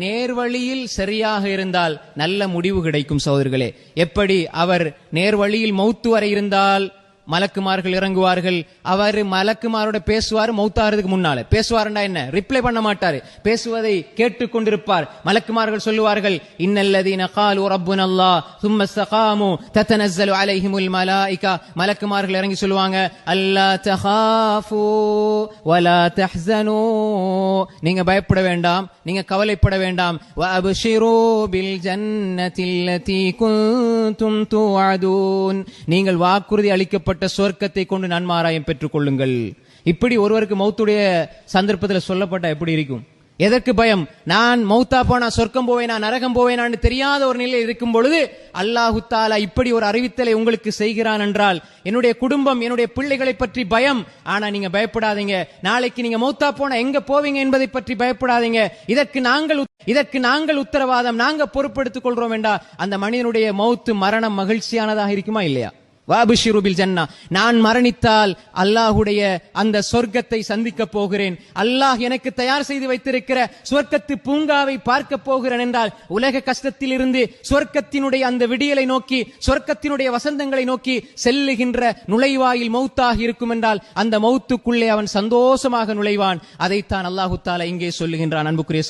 நேர்வழியில் சரியாக இருந்தால் நல்ல முடிவு கிடைக்கும் சோதர்களே எப்படி? அவர் நேர்வழியில் மௌத்து வரை இருந்தால் மலக்குமார்கள் இறங்குவார்கள். அவர் மலக்குமாரோட பேசுவார் மௌத்தாகிறதுக்கு முன்னால. பேசுவார்டா என்ன? ரிப்ளை பண்ண மாட்டாரு. பேசுவதை கேட்டு கொண்டிருப்பார். மலக்குமார்கள் சொல்லுவார்கள் இன்னல்லதீன காலு ரப்புன அல்லாஹ் சும்ம சகாமு தத்தனஸ்ஸலு அலைஹிமுல் மலாயிகா. மலக்குமார்கள் இறங்கி சொல்லுவாங்க அல்லா தஹாஃபு வலா தஹ்சனு. நீங்க பயப்பட வேண்டாம். நீங்க கவலைப்பட வேண்டாம். வஅப்ஷிரு பில் ஜன்னத்தில்லதி நீங்கள் வாக்குறுதி அளிக்கப்பட்ட சொர்க்கத்தை கொண்டு நன்மாராயம் பெற்றுக் கொள்ளுங்கள் இப்படி ஒருவருக்கு மௌத்துடைய சந்தர்ப்பத்தில் சொல்லப்பட்ட எப்படி இருக்கும்? எதற்கு பயம்? நான் மௌத்தா போனா சொர்க்கம் போவேனா நரகம் போவேனான்னு தெரியாத ஒரு நிலையில் இருக்கும் பொழுது அல்லாஹு தாலா இப்படி ஒரு அறிவித்தலை உங்களுக்கு செய்கிறான் என்றால் என்னுடைய குடும்பம் என்னுடைய பிள்ளைகளை பற்றி பயம். ஆனா நீங்க பயப்படாதீங்க. நாளைக்கு நீங்க மௌத்தா போனா எங்க போவீங்க என்பதை பற்றி பயப்படாதீங்க. இதற்கு நாங்கள் இதற்கு நாங்கள் உத்தரவாதம் நாங்க பொறுப்பெடுத்துக் கொள்றோம் என்றா அந்த மனிதனுடைய மௌத்து மரணம் மகிழ்ச்சியானதாக இருக்குமா இல்லையா? வாபிஷிரு ஜன்னா நான் மரணித்தால் அல்லாஹுடைய அந்த சொர்க்கத்தை சந்திக்க போகிறேன். அல்லாஹ் எனக்கு தயார் செய்து வைத்திருக்கிற சொர்க்கத்து பூங்காவை பார்க்க போகிறேன் என்றால் உலக கஷ்டத்தில் இருந்து சொர்க்கத்தினுடைய அந்த விடியலை நோக்கி சொர்க்கத்தினுடைய வசந்தங்களை நோக்கி செல்லுகின்ற நுழைவாயில் மௌத்தாக இருக்கும் என்றால் அந்த மௌத்துக்குள்ளே அவன் சந்தோஷமாக நுழைவான். அதைத்தான் அல்லாஹு தாலா இங்கே சொல்லுகின்றான். அன்புக்குரிய